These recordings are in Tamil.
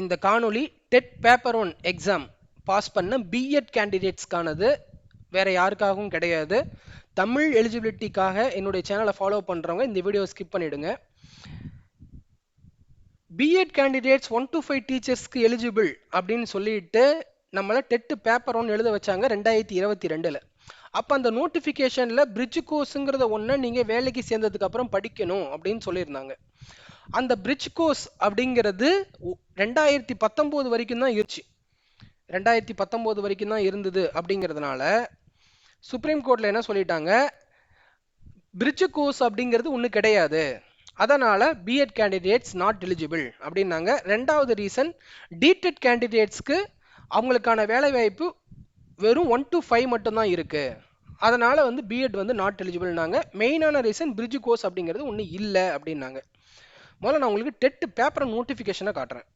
இந்த காணொளி TET paper one exam pass பண்ண பிஎட் கேண்டிடேட்ஸ்க்கானது வேற யாருக்காகவும் கிடையாது. தமிழ் எலிஜிபிலிட்டிக்காக என்னுடைய சேனலை ஃபாலோ பண்ணுறவங்க இந்த வீடியோ ஸ்கிப் பண்ணிடுங்க. B Ed candidates one two five டீச்சர்ஸ்க்கு eligible அப்படின்னு சொல்லிட்டு நம்மளை டெட்டு பேப்பர் ஒன் எழுத வச்சாங்க ரெண்டாயிரத்தி இருபத்தி ரெண்டில். அப்போ அந்த நோட்டிஃபிகேஷனில் பிரிட்ஜ் கோர்ஸுங்கிறத ஒன்று நீங்கள் வேலைக்கு சேர்ந்ததுக்கப்புறம் படிக்கணும் அப்படின்னு சொல்லியிருந்தாங்க. அந்த பிரிட்ஜ் கோர்ஸ் அப்படிங்கிறது ரெண்டாயிரத்தி பத்தொம்போது வரைக்கும் தான் இருந்துச்சு. ரெண்டாயிரத்தி பத்தொம்போது வரைக்கும் தான் இருந்தது அப்படிங்கிறதுனால சுப்ரீம் கோர்ட்டில் என்ன சொல்லிட்டாங்க? பிரிட்ஜ் கோர்ஸ் அப்படிங்கிறது ஒன்று கிடையாது. அதனால் பிஎட் கேண்டிடேட்ஸ் நாட் எலிஜிபிள் அப்படின்னாங்க. ரெண்டாவது ரீசன் டிடெட் கேண்டிடேட்ஸ்க்கு அவங்களுக்கான வேலைவாய்ப்பு வெறும் ஒன் டு ஃபைவ் மட்டும்தான் இருக்குது அதனால் வந்து பிஎட் வந்து நாட் எலிஜிபிள்னாங்க மெயினான ரீசன் பிரிட்ஜ் கோர்ஸ் அப்படிங்கிறது ஒன்றும் இல்லை அப்படின்னாங்க. முதல்ல நான் உங்களுக்கு டெட் பேப்பர் நோட்டிஃபிகேஷனை காட்டுறேன்.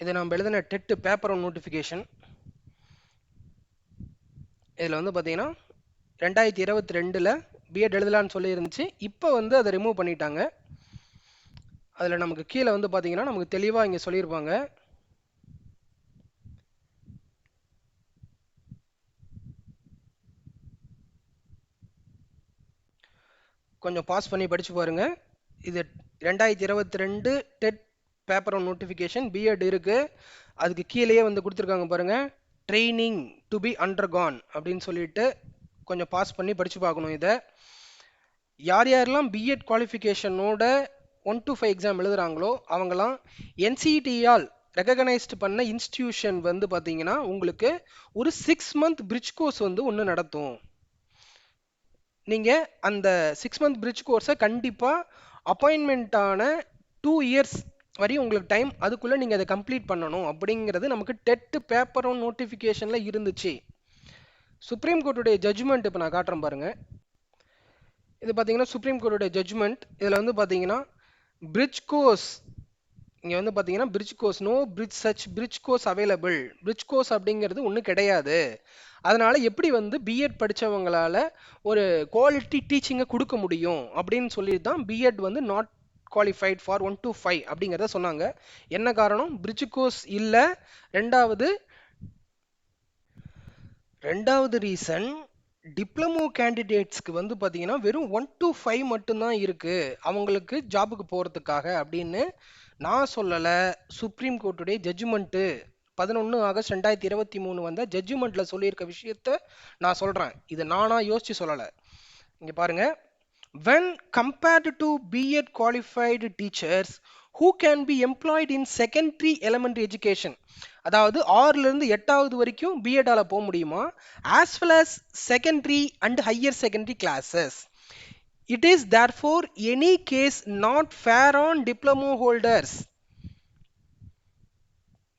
இது நம்ம எழுதின டெட்டு பேப்பர் நோட்டிஃபிகேஷன். இதில் வந்து பார்த்தீங்கன்னா ரெண்டாயிரத்தி இருபத்தி ரெண்டில் பிஎட் எழுதலான்னு சொல்லி இருந்துச்சு இப்போ வந்து அதை ரிமூவ் பண்ணிட்டாங்க. அதில் நமக்கு கீழே வந்து பார்த்தீங்கன்னா நமக்கு தெளிவாக இங்கே சொல்லியிருப்பாங்க. கொஞ்சம் பாஸ் பண்ணி படிச்சு பாருங்க. இது ரெண்டாயிரத்தி இருபத்தி ரெண்டு TET paper one notification B Ed இருக்கு. அதுக்கு கீழேயே வந்து கொடுத்துருக்காங்க பாருங்க. ட்ரைனிங் டு பி அண்டர்கான் அப்படின்னு சொல்லிட்டு கொஞ்சம் பாஸ் பண்ணி படிச்சு பார்க்கணும் இதை. யார் யாரெல்லாம் பிஎட் குவாலிஃபிகேஷனோட ஒன் டு ஃபைவ் எக்ஸாம் எழுதுகிறாங்களோ அவங்கெல்லாம் என்சிடிஆல் ரெகக்னைஸ்டு பண்ண இன்ஸ்டிடியூஷன் வந்து பார்த்தீங்கன்னா உங்களுக்கு ஒரு சிக்ஸ் மந்த் பிரிட்ஜ் கோர்ஸ் வந்து ஒன்று நடத்தும். நீங்கள் அந்த சிக்ஸ் மந்த் பிரிட்ஜ் கோர்ஸை கண்டிப்பாக அப்பாயின்மெண்ட்டான டூ இயர்ஸ் வரையும் உங்களுக்கு டைம் அதுக்குள்ளே நீங்கள் அதை கம்ப்ளீட் பண்ணணும் அப்படிங்கிறது நமக்கு டெட்டு பேப்பர் நோட்டிஃபிகேஷனில் இருந்துச்சு. சுப்ரீம் கோர்ட்டுடைய ஜட்ஜ்மெண்ட் இப்போ நான் காட்டுறேன் பாருங்கள் இது பார்த்தீங்கன்னா சுப்ரீம் கோர்ட்டுடைய ஜட்ஜ்மெண்ட் இதில் வந்து பார்த்தீங்கன்னா பிரிட்ஜ் கோர்ஸ் இங்கே வந்து பார்த்தீங்கன்னா bridge course no bridge such bridge course available bridge course அப்படிங்கிறது ஒன்றும் கிடையாது. அதனால் எப்படி வந்து பிஎட் படித்தவங்களால ஒரு குவாலிட்டி டீச்சிங்கை கொடுக்க முடியும்? அப்படின்னு சொல்லி தான் பிஎட் வந்து not qualified for one two five அப்படிங்கிறத சொன்னாங்க. என்ன காரணம்? பிரிட்ஜ் கோர்ஸ் இல்லை. ரெண்டாவது ரெண்டாவது ரீசன் டிப்ளமோ கேண்டிடேட்ஸ்க்கு வந்து பார்த்தீங்கன்னா வெறும் ஒன் டு ஃபைவ் மட்டும்தான் இருக்குது அவங்களுக்கு ஜாபுக்கு போகிறதுக்காக அப்படின்னு நான் சொல்லலை சுப்ரீம் கோர்ட்டுடைய ஜட்ஜ்மெண்ட்டு பதினொன்று ஆகஸ்ட் ரெண்டாயிரத்தி இருபத்தி மூணு வந்த ஜட்ஜ்மெண்ட்டில் சொல்லியிருக்க விஷயத்த நான் சொல்கிறேன் இது நானாக யோசித்து சொல்லலை. இங்கே பாருங்க. When compared to B Ed qualified teachers who can be employed in secondary elementary education அதாவது ஆறுலேருந்து எட்டாவது வரைக்கும் பிஎட்டால் போக முடியுமா? As well as secondary and higher secondary classes it is therefore any case not fair on diploma holders.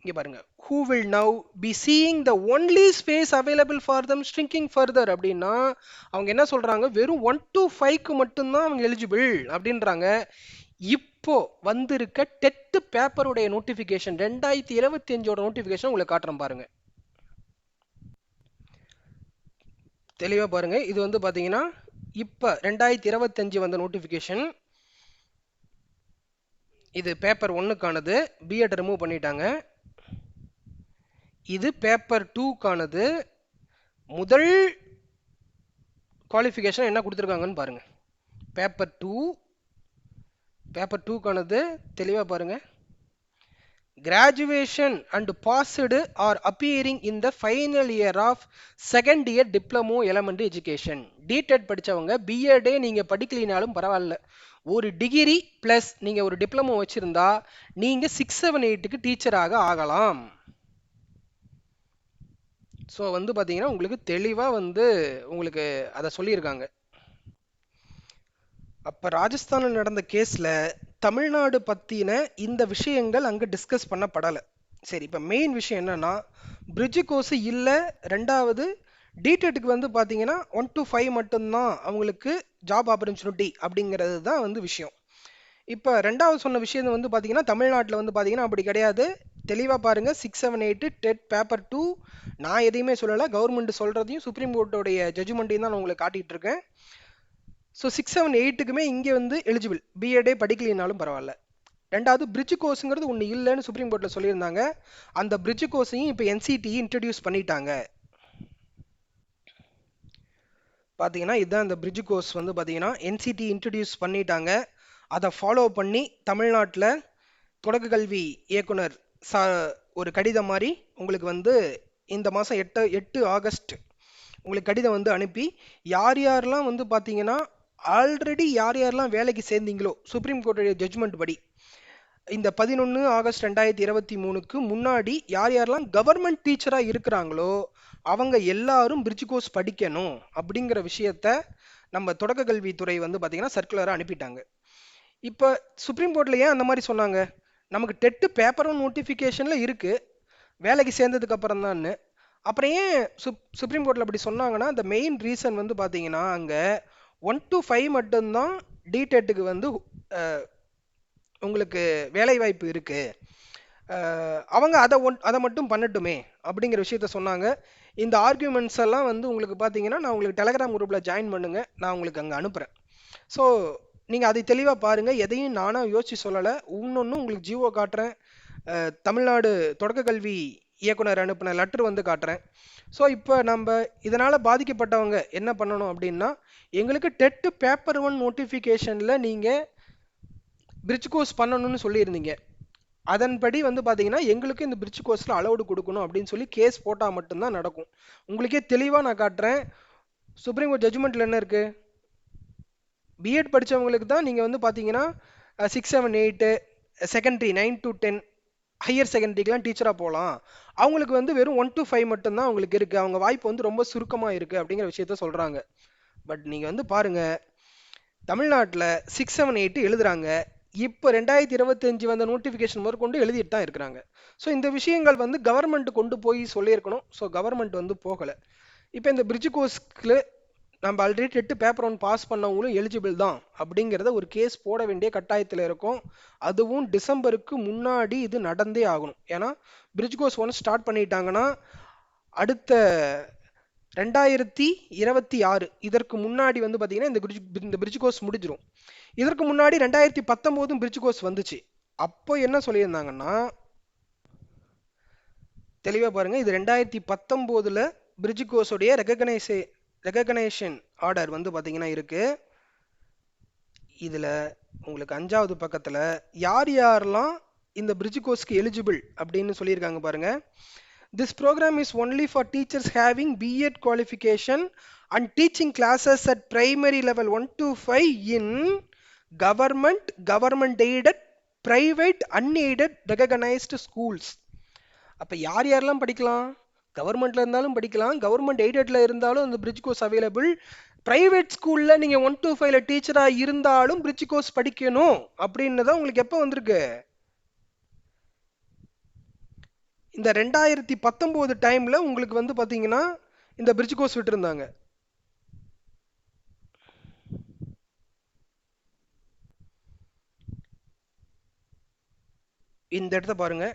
இங்கே பாருங்க. Who will now be seeing the only space available for them stringing further அப்படின்னா அவங்க என்ன சொல்கிறாங்க வெறும் ஒன் டு ஃபைவ்க்கு மட்டும்தான் அவங்க எலிஜிபிள் அப்படின்றாங்க. இப்போ வந்திருக்க டெட்டு பேப்பருடைய நோட்டிஃபிகேஷன் ரெண்டாயிரத்தி இருபத்தி அஞ்சோட நோட்டிஃபிகேஷன் உங்களுக்கு காட்டுறேன் பாருங்க. தெளிவாக பாருங்க. இது வந்து பார்த்தீங்கன்னா இப்போ ரெண்டாயிரத்தி இருபத்தஞ்சு வந்த நோட்டிஃபிகேஷன் இது பேப்பர் ஒன்றுக்கானது பிஎட் ரிமூவ் பண்ணிட்டாங்க. இது பேப்பர் டூக்கானது முதல் குவாலிஃபிகேஷன் என்ன கொடுத்துருக்காங்கன்னு பாருங்கள் பேப்பர் டூ பேப்பர் டூக்கானது தெளிவாக பாருங்கள் graduation and passed are appearing in the final year of second year diploma elementary education DTEd படித்தவங்க பிஎடே நீங்கள் படிக்கலினாலும் பரவாயில்ல. ஒரு டிகிரி ப்ளஸ் நீங்கள் ஒரு டிப்ளமோ வச்சுருந்தா நீங்கள் சிக்ஸ் செவன் எயிட்டுக்கு டீச்சராக ஆகலாம். ஸோ வந்து பார்த்தீங்கன்னா உங்களுக்கு தெளிவாக வந்து உங்களுக்கு அதை சொல்லியிருக்காங்க. அப்போ ராஜஸ்தானில் நடந்த கேஸில் தமிழ்நாடு பற்றின இந்த விஷயங்கள் அங்கே டிஸ்கஸ் பண்ணப்படலை. சரி இப்போ மெயின் விஷயம் என்னன்னா பிரிட்ஜு கோர்ஸு இல்லை ரெண்டாவது டிடெட்டுக்கு வந்து பார்த்தீங்கன்னா ஒன் டு ஃபைவ் மட்டும்தான் அவங்களுக்கு ஜாப் ஆப்பர்ச்சுனிட்டி அப்படிங்கிறது தான் வந்து விஷயம். இப்போ ரெண்டாவது சொன்ன விஷயம் வந்து பார்த்தீங்கன்னா தமிழ்நாட்டில் வந்து பார்த்தீங்கன்னா அப்படி கிடையாது. தெளிவாக பாருங்கள் six seven eight TET paper two நான் எதையுமே சொல்லலை. கவர்மெண்ட் சொல்கிறதையும் சுப்ரீம் கோர்ட்டோடைய ஜட்ஜ்மெண்ட்டையும் தான் நான் உங்களுக்கு காட்டிகிட்டு இருக்கேன். ஸோ சிக்ஸ் செவன் எயிட்டுக்குமே இங்கே வந்து எலிஜிபிள் பிஎடே படிக்கலினாலும் பரவாயில்ல. ரெண்டாவது பிரிட்ஜ் கோர்ஸுங்கிறது ஒன்று இல்லைன்னு சுப்ரீம் கோர்ட்டில் சொல்லியிருந்தாங்க. அந்த பிரிட்ஜ் கோர்ஸையும் இப்போ என்சிடி இன்ட்ரடியூஸ் பண்ணிட்டாங்க. பார்த்தீங்கன்னா இதுதான் இந்த பிரிட்ஜ் கோர்ஸ் வந்து பார்த்தீங்கன்னா என்சிடி இன்ட்ரடியூஸ் பண்ணிட்டாங்க. அதை ஃபாலோ பண்ணி தமிழ்நாட்டில் தொடக்க கல்வி இயக்குனர் சா ஒரு கடிதம் மாதிரி உங்களுக்கு வந்து இந்த மாதம் எட்டு எட்டு ஆகஸ்ட் உங்களுக்கு கடிதம் வந்து அனுப்பி யார் யாரெல்லாம் வந்து பார்த்தீங்கன்னா ஆல்ரெடி யார் யாரெல்லாம் வேலைக்கு சேர்ந்தீங்களோ சுப்ரீம் கோர்ட்டுடைய ஜட்ஜ்மெண்ட் படி இந்த பதினொன்று ஆகஸ்ட் ரெண்டாயிரத்தி இருபத்தி மூணுக்கு முன்னாடி யார் யாரெல்லாம் கவர்மெண்ட் டீச்சராக இருக்கிறாங்களோ அவங்க எல்லாரும் பிரிட்ஜ் கோர்ஸ் படிக்கணும் அப்படிங்கிற விஷயத்த நம்ம தொடக்க கல்வித்துறை வந்து பார்த்திங்கன்னா சர்க்குலராக அனுப்பிட்டாங்க. இப்போ சுப்ரீம் கோர்ட்டில் ஏன் அந்த மாதிரி சொன்னாங்க? நமக்கு டெட்டு பேப்பரும் நோட்டிஃபிகேஷனில் இருக்குது வேலைக்கு சேர்ந்ததுக்கு அப்புறம் தான் அப்புறம் ஏன் சுப் சுப்ரீம் கோர்ட்டில் அப்படி சொன்னாங்கன்னா அந்த மெயின் ரீசன் வந்து பார்த்தீங்கன்னா அங்கே ஒன் டு ஃபைவ் மட்டும்தான் டிடெட்டுக்கு வந்து உங்களுக்கு வேலை வாய்ப்பு இருக்குது அவங்க அதை ஒன் அதை மட்டும் பண்ணட்டுமே அப்படிங்கிற விஷயத்த சொன்னாங்க. இந்த ஆர்கியூமெண்ட்ஸ் எல்லாம் வந்து உங்களுக்கு பார்த்தீங்கன்னா நான் உங்களுக்கு டெலகிராம் குரூப்பில் ஜாயின் பண்ணுங்க நான் உங்களுக்கு அங்கே அனுப்புகிறேன் ஸோ நீங்கள் அதை தெளிவாக பாருங்கள் எதையும் நானாக யோசிச்சு சொல்லலை. இன்னொன்று உங்களுக்கு ஜியோ காட்டுறேன். தமிழ்நாடு தொடக்க கல்வி இயக்குனர் அனுப்பின லெட்டர் வந்து காட்டுறேன். ஸோ இப்போ நம்ம இதனால் பாதிக்கப்பட்டவங்க என்ன பண்ணணும் அப்படின்னா எங்களுக்கு டெட்டு பேப்பர் ஒன் நோட்டிஃபிகேஷனில் நீங்கள் பிரிட்ஜ் கோர்ஸ் பண்ணணும்னு சொல்லியிருந்தீங்க. அதன்படி வந்து பார்த்தீங்கன்னா எங்களுக்கு இந்த பிரிட்ஜ் கோர்ஸில் அலௌடு கொடுக்கணும் அப்படின்னு சொல்லி கேஸ் போட்டால் மட்டும்தான் நடக்கும். உங்களுக்கே தெளிவாக நான் காட்டுறேன். சுப்ரீம் கோர்ட் ஜட்ஜ்மெண்ட்டில் என்ன இருக்குது பிஎட் படித்தவங்களுக்கு தான் நீங்கள் வந்து பார்த்தீங்கன்னா six seven eight secondary nine to ten higher செகண்டரிக்கெலாம் டீச்சராக போகலாம் அவங்களுக்கு வந்து வெறும் ஒன் டு ஃபைவ் மட்டும்தான் அவங்களுக்கு இருக்குது அவங்க வாய்ப்பு வந்து ரொம்ப சுருக்கமாக இருக்குது அப்படிங்கிற விஷயத்த சொல்கிறாங்க பட் நீங்கள் வந்து பாருங்கள் தமிழ்நாட்டில் சிக்ஸ் செவன் எயிட்டு எழுதுகிறாங்க இப்போ ரெண்டாயிரத்தி இருபத்தஞ்சு வந்த நோட்டிஃபிகேஷன் முதற்கொண்டு எழுதிட்டு தான் இருக்கிறாங்க. ஸோ இந்த விஷயங்கள் வந்து கவர்மெண்ட் கொண்டு போய் சொல்லியிருக்கணும். ஸோ கவர்மெண்ட் வந்து போகலை. இப்போ இந்த பிரிட்ஜ் கோர்ஸ்க்கு நம்ம ஆல்ரெடி எட்டு பேப்பர் ஒன் பாஸ் பண்ணவங்களும் எலிஜிபிள் தான். அப்படிங்கிறத ஒரு கேஸ் போட வேண்டிய கட்டாயத்தில் இருக்கும். அதுவும் டிசம்பருக்கு முன்னாடி இது நடந்தே ஆகணும். ஏன்னா பிரிட்ஜ் கோர்ஸ் ஒன்று ஸ்டார்ட் பண்ணிட்டாங்கன்னா அடுத்த ரெண்டாயிரத்தி இருபத்தி ஆறு. இதற்கு முன்னாடி வந்து பார்த்தீங்கன்னா இந்த பிரிட்ஜ் இந்த பிரிட்ஜ் கோர்ஸ் முடிஞ்சிரும். இதற்கு முன்னாடி ரெண்டாயிரத்தி பத்தொம்போதும் பிரிட்ஜ் கோர்ஸ் வந்துச்சு. அப்போ என்ன சொல்லியிருந்தாங்கன்னா தெளிவாக பாருங்கள் இது ரெண்டாயிரத்தி பத்தொம்போதில் பிரிட்ஜ் கோர்ஸோடைய ரெகக்னைசே ரெகக்னைஷன் ஆர்டர் வந்து பார்த்தீங்கன்னா இருக்குது இதில் உங்களுக்கு அஞ்சாவது பக்கத்தில் யார் யாரெல்லாம் இந்த பிரிட்ஜ் கோர்ஸ்க்கு எலிஜிபிள் அப்படின்னு சொல்லியிருக்காங்க பாருங்கள் this programme is only for teachers having B Ed qualification and teaching classes at primary level one to five in government government aided private unaided recognised schools அப்போ யார் யாரெல்லாம் படிக்கலாம்? கவர்மெண்ட்ல இருந்தாலும் படிக்கலாம். கவர்மெண்ட் எய்டட்ல இருந்தாலும் அந்த பிரிட்ஜ் கோர்ஸ் அவைலபிள் ப்ரைவேட் ஸ்கூலில் நீங்கள் ஒன் டு ஃபைவ்ல டீச்சராக இருந்தாலும் பிரிட்ஜ் கோர்ஸ் படிக்கணும் அப்படின்னு தான் உங்களுக்கு எப்போ வந்திருக்கு? இந்த ரெண்டாயிரத்தி பத்தொம்போது டைமில் உங்களுக்கு வந்து பார்த்தீங்கன்னா இந்த பிரிட்ஜ் கோர்ஸ் விட்டுருந்தாங்க. இந்த இடத்த பாருங்க.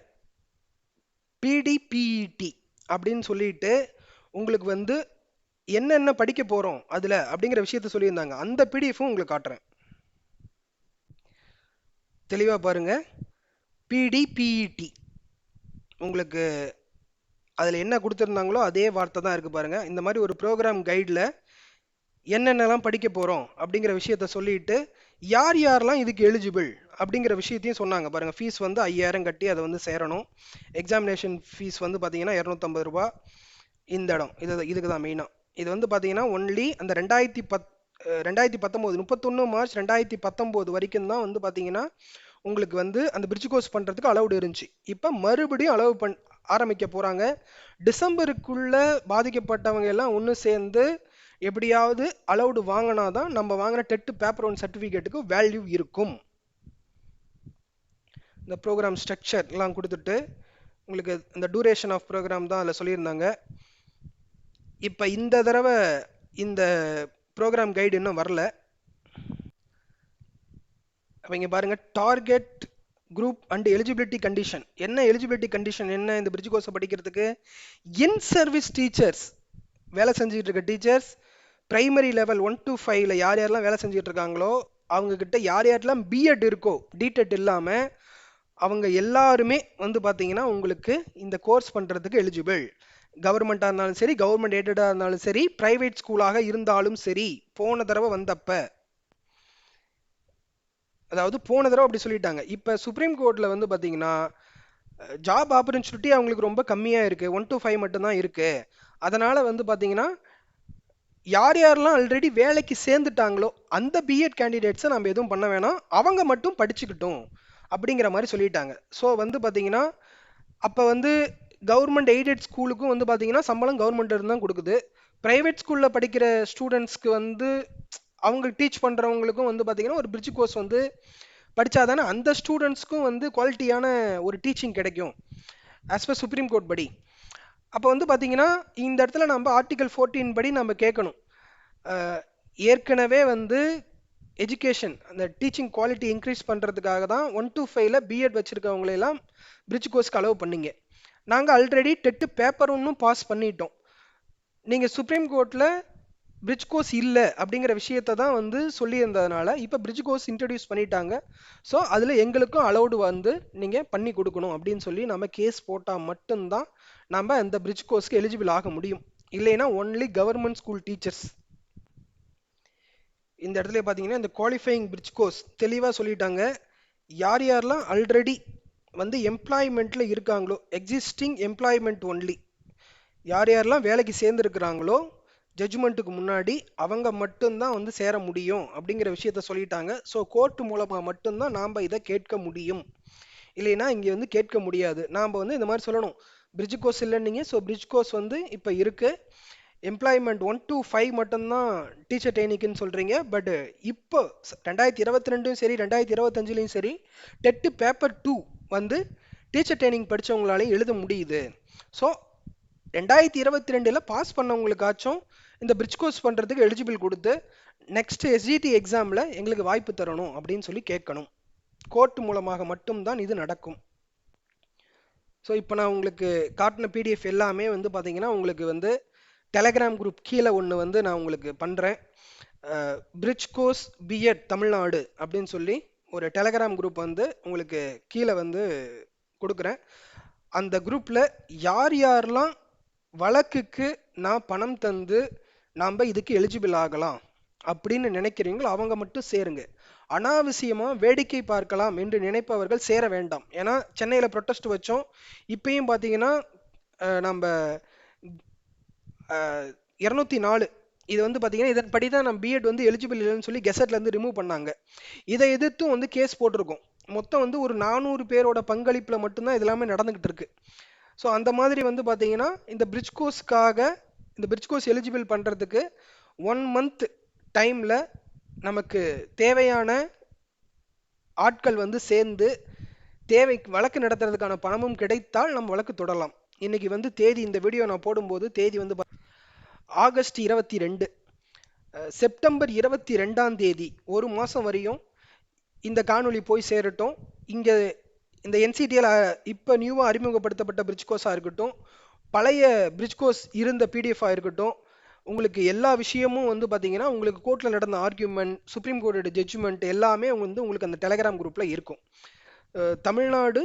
பிடிபிஇடி அப்படின்னு சொல்லிட்டு உங்களுக்கு வந்து என்னென்ன படிக்க போகிறோம் அதில் அப்படிங்கிற விஷயத்த சொல்லியிருந்தாங்க. அந்த பிடிஎஃப்பும் உங்களுக்கு காட்டுறேன். தெளிவாக பாருங்க. பிடிபிஇடி உங்களுக்கு அதில் என்ன கொடுத்துருந்தாங்களோ அதே வார்த்தை தான் இருக்குது பாருங்கள் இந்த மாதிரி ஒரு ப்ரோக்ராம் கைடில் என்னென்னலாம் படிக்க போகிறோம் அப்படிங்கிற விஷயத்த சொல்லிட்டு யார் யாரெல்லாம் இதுக்கு எலிஜிபிள் அப்படிங்கிற விஷயத்தையும் சொன்னாங்க பாருங்கள் ஃபீஸ் வந்து ஐயாயிரம் கட்டி அதை வந்து சேரணும். எக்ஸாமினேஷன் ஃபீஸ் வந்து பார்த்தீங்கன்னா இரநூத்தம்பது ரூபா இந்த இடம். இது இதுக்கு தான் மெயினாக இது வந்து பார்த்தீங்கன்னா ஒன்லி அந்த ரெண்டாயிரத்தி பத் ரெண்டாயிரத்தி பத்தொம்போது முப்பத்தொன்று மார்ச் ரெண்டாயிரத்தி பத்தொம்போது வரைக்கும் தான் வந்து பார்த்தீங்கன்னா உங்களுக்கு வந்து அந்த பிரிட்ஜ் கோர்ஸ் பண்ணுறதுக்கு அலௌடு இருந்துச்சு. இப்போ மறுபடியும் அலோவ் பண் ஆரம்பிக்க போகிறாங்க டிசம்பருக்குள்ள பாதிக்கப்பட்டவங்க எல்லாம் ஒன்று சேர்ந்து எப்படியாவது அலௌடு வாங்கினா தான் நம்ம வாங்கின டெட்டு பேப்பர் ஒன் சர்டிஃபிகேட்டுக்கு வேல்யூ இருக்கும். இந்த ப்ரோக்ராம் ஸ்ட்ரக்சர் எல்லாம் கொடுத்துட்டு உங்களுக்கு இந்த டூரேஷன் ஆஃப் ப்ரோக்ராம் தான் அதில் சொல்லியிருந்தாங்க. இப்போ இந்த தடவை இந்த ப்ரோக்ராம் கைடு இன்னும் வரல. அவங்க இங்க பாருங்க target group and eligibility condition என்ன எலிஜிபிலிட்டி கண்டிஷன் என்ன இந்த பிரிட்ஜ் கோர்ஸை படிக்கிறதுக்கு? இன் சர்வீஸ் டீச்சர்ஸ் வேலை செஞ்சுட்டு இருக்க teachers primary level one to ஃபைவ்ல யார் யாரெல்லாம் வேலை செஞ்சுட்டு இருக்காங்களோ அவங்க கிட்ட யார் யாரெல்லாம் பிஎட் இருக்கோ டிடெட் இல்லாமல் அவங்க எல்லாருமே வந்து பார்த்தீங்கன்னா உங்களுக்கு இந்த கோர்ஸ் பண்ணுறதுக்கு எலிஜிபிள் கவர்மெண்ட்டாக இருந்தாலும் சரி கவர்மெண்ட் எய்டடாக இருந்தாலும் சரி ப்ரைவேட் ஸ்கூலாக இருந்தாலும் சரி போன தடவை வந்தப்போ அதாவது போன தடவை அப்படி சொல்லிட்டாங்க. இப்போ சுப்ரீம் கோர்ட்டில் வந்து பார்த்தீங்கன்னா ஜாப் ஆப்பர்ச்சுனிட்டி அவங்களுக்கு ரொம்ப கம்மியாக இருக்குது ஒன் டு ஃபைவ் மட்டும்தான் இருக்குது அதனால் வந்து பார்த்தீங்கன்னா யார் யாரெல்லாம் ஆல்ரெடி வேலைக்கு சேர்ந்துட்டாங்களோ அந்த பிஎட் கேண்டிடேட்ஸை நம்ம எதுவும் பண்ண வேணாம். அவங்க மட்டும் படிச்சுக்கிட்டோம் அப்படிங்கிற மாதிரி சொல்லிட்டாங்க. ஸோ வந்து பார்த்தீங்கன்னா அப்போ வந்து கவர்மெண்ட் எய்டட் ஸ்கூலுக்கும் வந்து பார்த்தீங்கன்னா சம்பளம் கவர்மெண்ட் தான் கொடுக்குது. ப்ரைவேட் ஸ்கூலில் படிக்கிற ஸ்டூடெண்ட்ஸ்க்கு வந்து அவங்க டீச் பண்ணுறவங்களுக்கும் வந்து பார்த்தீங்கன்னா ஒரு பிரிட்ஜ் கோர்ஸ் வந்து படித்தாதானே அந்த ஸ்டூடெண்ட்ஸ்க்கும் வந்து குவாலிட்டியான ஒரு டீச்சிங் கிடைக்கும். ஆஸ் பர் சுப்ரீம் கோர்ட் படி. அப்போ வந்து பார்த்தீங்கன்னா இந்த இடத்துல நம்ம ஆர்டிகல் ஃபோர்டீன் படி நம்ம கேட்கணும். ஏற்கனவே வந்து எஜுகேஷன் அந்த டீச்சிங் குவாலிட்டி இன்க்ரீஸ் பண்ணுறதுக்காக தான் ஒன் டு ஃபைவ்ல பிஎட் வச்சுருக்கவங்களெல்லாம் பிரிட்ஜ் கோர்ஸ்க்கு அலோவ் பண்ணிங்க. நாங்கள் ஆல்ரெடி டெட்டு பேப்பர் ஒன்றும் பாஸ் பண்ணிட்டோம். நீங்கள் சுப்ரீம் கோர்ட்டில் பிரிட்ஜ் கோர்ஸ் இல்லை அப்படிங்கிற விஷயத்தை தான் வந்து சொல்லியிருந்ததுனால இப்போ பிரிட்ஜ் கோர்ஸ் இன்ட்ரடியூஸ் பண்ணிட்டாங்க. ஸோ அதில் எங்களுக்கும் அலௌடு வந்து நீங்கள் பண்ணி கொடுக்கணும் அப்படின்னு சொல்லி நம்ம கேஸ் போட்டால் மட்டும்தான் நம்ம அந்த பிரிட்ஜ் கோர்ஸ்க்கு எலிஜிபிள் ஆக முடியும். இல்லைன்னா ஒன்லி கவர்மெண்ட் ஸ்கூல் டீச்சர்ஸ் இந்த இடத்துல பார்த்தீங்கன்னா இந்த குவாலிஃபைங் பிரிட்ஜ் கோர்ஸ் தெளிவாக சொல்லிட்டாங்க. யார் யாரெல்லாம் ஆல்ரெடி வந்து எம்ப்ளாய்மெண்ட்டில் இருக்காங்களோ எக்ஸிஸ்டிங் எம்ப்ளாய்மெண்ட் ஒன்லி யார் யாரெல்லாம் வேலைக்கு சேர்ந்துருக்கிறாங்களோ ஜட்ஜ்மெண்ட்டுக்கு முன்னாடி அவங்க மட்டும்தான் வந்து சேர முடியும் அப்படிங்கிற விஷயத்த சொல்லிட்டாங்க. ஸோ கோர்ட் மூலமாக மட்டும்தான் நாம் இதை கேட்க முடியும். இல்லைன்னா இங்கே வந்து கேட்க முடியாது. நாம் வந்து இந்த மாதிரி சொல்லணும். பிரிட்ஜ் கோர்ஸ் இல்லைன்னீங்க. ஸோ பிரிட்ஜ் கோர்ஸ் வந்து இப்போ இருக்குது எம்ப்ளாய்மெண்ட் ஒன் டூ ஃபைவ் மட்டும்தான் டீச்சர் ட்ரைனிக்குன்னு சொல்கிறீங்க பட் இப்போ ரெண்டாயிரத்தி இருபத்தி ரெண்டும் சரி ரெண்டாயிரத்தி இருபத்தஞ்சிலையும் சரி டெட்டு பேப்பர் டூ வந்து டீச்சர் ட்ரைனிங் படிச்சவங்களாலையும் எழுத முடியுது. ஸோ ரெண்டாயிரத்தி இருபத்தி ரெண்டில் பாஸ் பண்ணவங்களுக்காச்சும் இந்த பிரிட்ஜ் கோர்ஸ் பண்ணுறதுக்கு எலிஜிபிள் கொடுத்து நெக்ஸ்ட் எஸ்ஜிடி எக்ஸாமில் எங்களுக்கு வாய்ப்பு தரணும் அப்படின்னு சொல்லி கேட்கணும். கோர்ட் மூலமாக மட்டும்தான் இது நடக்கும். ஸோ இப்போ நான் உங்களுக்கு காட்டின பிடிஎஃப் எல்லாமே வந்து பார்த்தீங்கன்னா உங்களுக்கு வந்து டெலகிராம் குரூப் கீழே ஒன்று வந்து நான் உங்களுக்கு பண்ணுறேன் பிரிட்ஜ் கோர்ஸ் பிஎட் தமிழ்நாடு அப்படின்னு சொல்லி ஒரு டெலகிராம் குரூப் வந்து உங்களுக்கு கீழே வந்து கொடுக்குறேன். அந்த குரூப்பில் யார் யாரெல்லாம் வழக்குக்கு நான் பணம் தந்து நாம் இதுக்கு எலிஜிபிள் ஆகலாம் அப்படின்னு நினைக்கிறீங்களோ அவங்க மட்டும் சேருங்க. அனாவசியமாக வேடிக்கை பார்க்கலாம் என்று நினைப்பவர்கள் சேர வேண்டாம். ஏன்னா சென்னையில் ப்ரொட்டஸ்ட் வச்சோம். இப்பயும் பார்த்தீங்கன்னா நம்ம இரநூத்தி நாலு இது வந்து பார்த்தீங்கன்னா இதன்படி தான் நம்ம பிஎட் வந்து எலிஜிபிள் இல்லைன்னு சொல்லி கெசட்லேருந்து ரிமூவ் பண்ணாங்க. இதை எதிர்த்தும் வந்து கேஸ் போட்டிருக்கோம். மொத்தம் வந்து ஒரு நானூறு பேரோட பங்களிப்பில் மட்டும்தான் இது எல்லாமே நடந்துக்கிட்டு இருக்கு. ஸோ அந்த மாதிரி வந்து பார்த்தீங்கன்னா இந்த பிரிட்ஜ் கோர்ஸ்க்காக இந்த பிரிட்ஜ் கோர்ஸ் எலிஜிபிள் பண்ணுறதுக்கு ஒன் மந்த் டைமில் நமக்கு தேவையான ஆட்கள் வந்து சேர்ந்து தேவை வழக்கு நடத்துறதுக்கான பணமும் கிடைத்தால் நம்ம வழக்கு தொடரலாம் இன்னைக்கு வந்து தேதி இந்த வீடியோ நான் போடும்போது தேதி வந்து ஆகஸ்ட் இருபத்தி ரெண்டு. செப்டம்பர் இருபத்தி ரெண்டாம் தேதி ஒரு மாதம் வரையும் இந்த காணொளி போய் சேரட்டும். இங்கே இந்த என்சிடிஎல் இப்போ நியூவாக அறிமுகப்படுத்தப்பட்ட பிரிட்ஜ் கோர்ஸாக இருக்கட்டும். பழைய பிரிட்ஜ் கோர்ஸ் இருந்த பிடிஎஃபாக இருக்கட்டும் உங்களுக்கு எல்லா விஷயமும் வந்து பார்த்தீங்கன்னா உங்களுக்கு கோர்ட்டில் நடந்த ஆர்கியூமெண்ட் சுப்ரீம் கோர்ட்டோட ஜட்ஜ்மெண்ட் எல்லாமே வந்து உங்களுக்கு அந்த டெலகிராம் குரூப்பில் இருக்கும். தமிழ்நாடு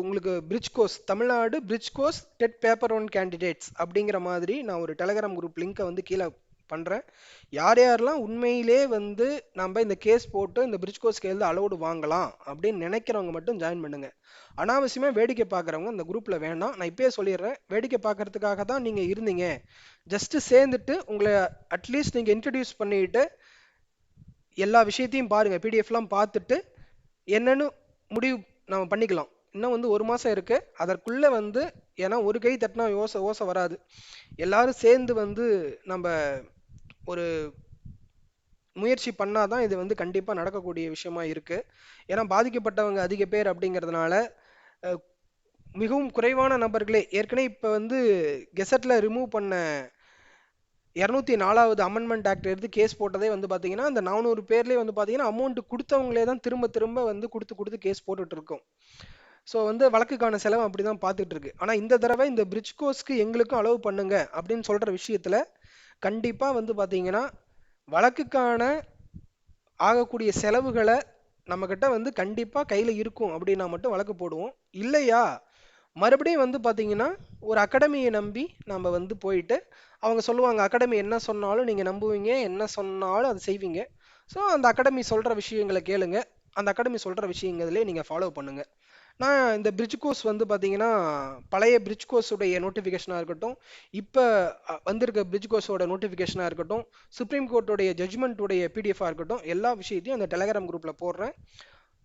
உங்களுக்கு bridge course Tamil Nadu bridge course TET paper one candidates அப்படிங்கிற மாதிரி நான் ஒரு டெலகிராம் குரூப் லிங்கை வந்து கீழே பண்ணுறேன் யார் யாரெல்லாம் உண்மையிலே வந்து நம்ம இந்த கேஸ் போட்டு இந்த பிரிட்ஜ் கோஸ் கேள்வி அலோடு வாங்கலாம் அப்படின்னு நினைக்கிறவங்க மட்டும் ஜாயின் பண்ணுங்கள் அனாவசியமாக வேடிக்கை பார்க்குறவங்க இந்த குரூப்பில் வேணாம் நான் இப்பயே சொல்லிடுறேன். வேடிக்கை பார்க்கறதுக்காக தான் நீங்கள் இருந்தீங்க. ஜஸ்ட்டு சேர்ந்துட்டு உங்களை அட்லீஸ்ட் நீங்கள் இன்ட்ரடியூஸ் பண்ணிட்டு எல்லா விஷயத்தையும் பாருங்கள் பிடிஎஃப்லாம் பார்த்துட்டு என்னென்னு முடிவு நம்ம பண்ணிக்கலாம். இன்னும் வந்து ஒரு மாதம் இருக்குது அதற்குள்ளே வந்து ஏன்னா ஒரு கை தட்டினா யோசை ஓசை வராது. எல்லாரும் சேர்ந்து வந்து நம்ம ஒரு முயற்சி பண்ணால் தான் இது வந்து கண்டிப்பாக நடக்கக்கூடிய விஷயமா இருக்குது ஏன்னா பாதிக்கப்பட்டவங்க அதிக பேர் அப்படிங்கிறதுனால மிகவும் குறைவான நபர்களே. ஏற்கனவே இப்போ வந்து கெசட்டில் ரிமூவ் பண்ண இரநூத்தி நாலாவது அமெண்ட்மெண்ட் ஆக்ட் எடுத்து கேஸ் போட்டதே வந்து பார்த்தீங்கன்னா அந்த நானூறு பேர்லேயே வந்து பார்த்தீங்கன்னா அமௌண்ட் கொடுத்தவங்களே தான் திரும்ப திரும்ப வந்து கொடுத்து கொடுத்து கேஸ் போட்டுட்டு இருக்கோம். ஸோ வந்து வழக்குக்கான செலவு அப்படி தான் பார்த்துட்டு இருக்கு. ஆனால் இந்த தடவை இந்த பிரிட்ஜ் கோஸ்க்கு எங்களுக்கும் அலோவ் பண்ணுங்க அப்படின்னு சொல்கிற விஷயத்தில் கண்டிப்பாக வந்து பார்த்தீங்கன்னா வழக்குக்கான ஆகக்கூடிய செலவுகளை நம்மக்கிட்ட வந்து கண்டிப்பாக கையில் இருக்கும் அப்படின்னா மட்டும் வழக்கு போடுவோம். இல்லையா? மறுபடியும் வந்து பார்த்தீங்கன்னா ஒரு அகாடமியை நம்பி நம்ம வந்து போயிட்டு அவங்க சொல்லுவாங்க அகாடமி என்ன சொன்னாலும் நீங்கள் நம்புவீங்க என்ன சொன்னாலும் அதை செய்வீங்க. ஸோ அந்த அகாடமி சொல்கிற விஷயங்களை கேளுங்க. அந்த அகாடமி சொல்கிற விஷயங்களே நீங்கள் ஃபாலோ பண்ணுங்கள் நான் இந்த பிரிட்ஜ் கோர்ஸ் வந்து பார்த்தீங்கன்னா பழைய பிரிட்ஜ் கோர்ஸுடைய நோட்டிஃபிகேஷனாக இருக்கட்டும் இப்போ வந்திருக்க பிரிட்ஜ் கோர்ஸோட நோட்டிஃபிகேஷனாக இருக்கட்டும் சுப்ரீம் கோர்ட்டுடைய ஜட்ஜ்மெண்ட்டுடைய பிடிஎஃபாக இருக்கட்டும் எல்லா விஷயத்தையும் அந்த டெலகிராம் குரூப்பில் போடுறேன்.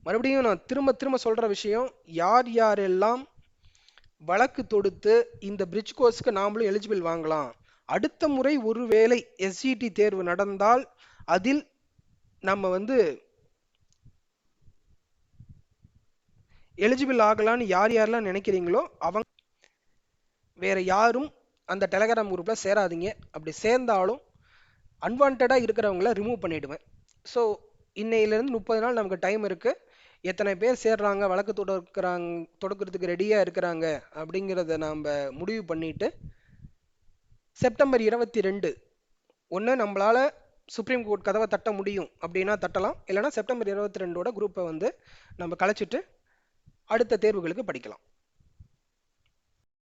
மறுபடியும் நான் திரும்ப திரும்ப சொல்கிற விஷயம் யார் யாரெல்லாம் வழக்கு தொடுத்து இந்த பிரிட்ஜ் கோர்ஸ்க்கு நாமளும் எலிஜிபிள் வாங்கலாம். அடுத்த முறை ஒருவேளை எஸ்சிடி தேர்வு நடந்தால் அதில் நம்ம வந்து எலிஜிபிள் ஆகலான்னு யார் யாரெல்லாம் நினைக்கிறீங்களோ அவங்க வேறு யாரும் அந்த டெலகிராம் குரூப்பில் சேராதீங்க. அப்படி சேர்ந்தாலும் அன்வான்டாக இருக்கிறவங்கள ரிமூவ் பண்ணிவிடுவேன் ஸோ இன்னையிலேருந்து முப்பது நாள் நமக்கு டைம் இருக்குது எத்தனை பேர் சேர்றாங்க வழக்கு தொடுக்கிறாங்க தொடக்கிறதுக்கு ரெடியாக இருக்கிறாங்க அப்படிங்கிறத நாம் முடிவு பண்ணிட்டு செப்டம்பர் இருபத்தி ரெண்டு ஒன்று நம்மளால் சுப்ரீம் கோர்ட் கதவை தட்ட முடியும் அப்படின்னா தட்டலாம். இல்லைனா செப்டம்பர் இருபத்தி ரெண்டோட குரூப்பை வந்து நம்ம கலைச்சிட்டு அடுத்த தேர்வுகளுக்கு படிக்கலாம்.